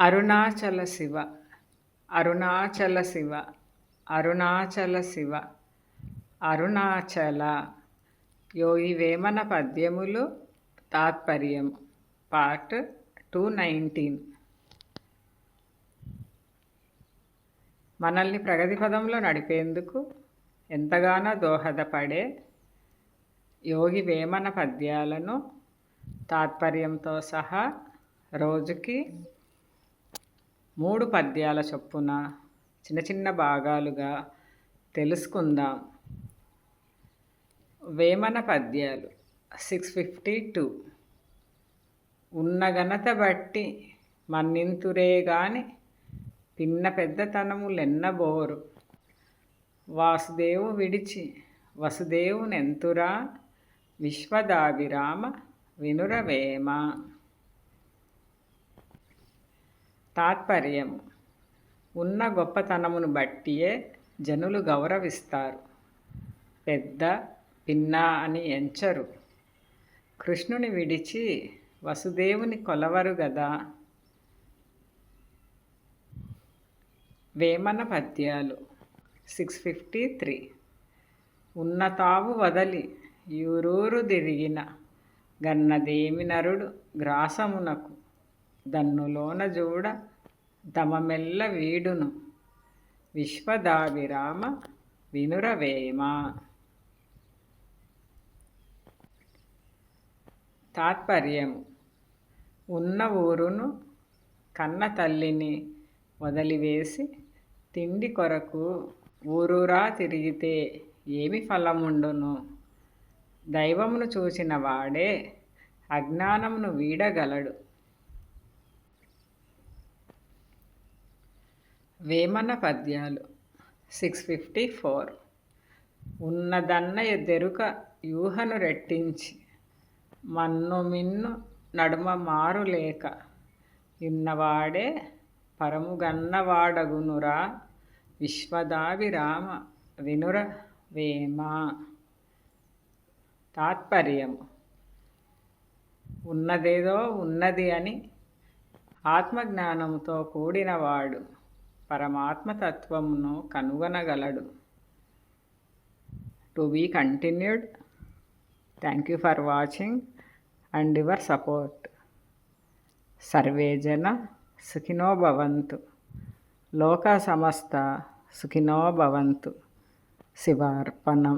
అరుణాచల శివ. అరుణాచల శివ. అరుణాచల శివ. అరుణాచల. యోగి వేమన పద్యములు తాత్పర్యం. Part two nineteen. మనల్ని ప్రగతి పదంలో నడిపేందుకు ఎంతగానో దోహదపడే యోగి వేమన పద్యాలను తాత్పర్యంతో సహా రోజుకి మూడు పద్యాల చొప్పున చిన్న చిన్న భాగాలుగా తెలుసుకుందాం. వేమన పద్యాలు సిక్స్ ఫిఫ్టీ టూ ఉన్న ఘనత బట్టి మన్నింతురే గాని పిన్న పెద్దతనములెన్నబోరు వాసుదేవు విడిచి వసుదేవునెంతురా? విశ్వదాభిరామ వినురవేమ. తాత్పర్యం ఉన్న గొప్పతనమును బట్టియే జనులు గౌరవిస్తారు. పెద్ద పిన్న అని ఎంచరు. కృష్ణుని విడిచి వసుదేవుని కొలవరు గదా. వేమన పద్యాలు. Six fifty three. ఉన్నతావు వదలి యూరూరు తిరిగిన గన్నదేమి నరుడు గ్రాసమునకు. దన్నులోన చూడ తమమెల్ల వీడును. విశ్వదావిరామ వినురవేమ. తాత్పర్యము. ఉన్న ఊరును కన్న తల్లిని వదిలివేసి తిండి కొరకు ఊరూరా తిరిగితే ఏమి ఫలముండును? దైవమును చూసిన వాడే అజ్ఞానమును వీడగలడు. వేమన పద్యాలు. సిక్స్ ఫిఫ్టీ ఫోర్ ఉన్నదన్న దెరుక యూహను రెట్టించి మన్ను మిన్ను నడుమ మారు లేక ఇన్నవాడే పరముగన్నవాడగునురా విశ్వదావిరామ వినుర వేమ. తాత్పర్యము. ఉన్నదేదో ఉన్నది అని ఆత్మజ్ఞానంతో కూడినవాడు. పరమాత్మతత్వమును కనుగొనగలడు. To be continued thank you for watching and your support సర్వేజన సుఖినో భవంతు లోక సమస్త సుఖినో భవంతు శివార్పణం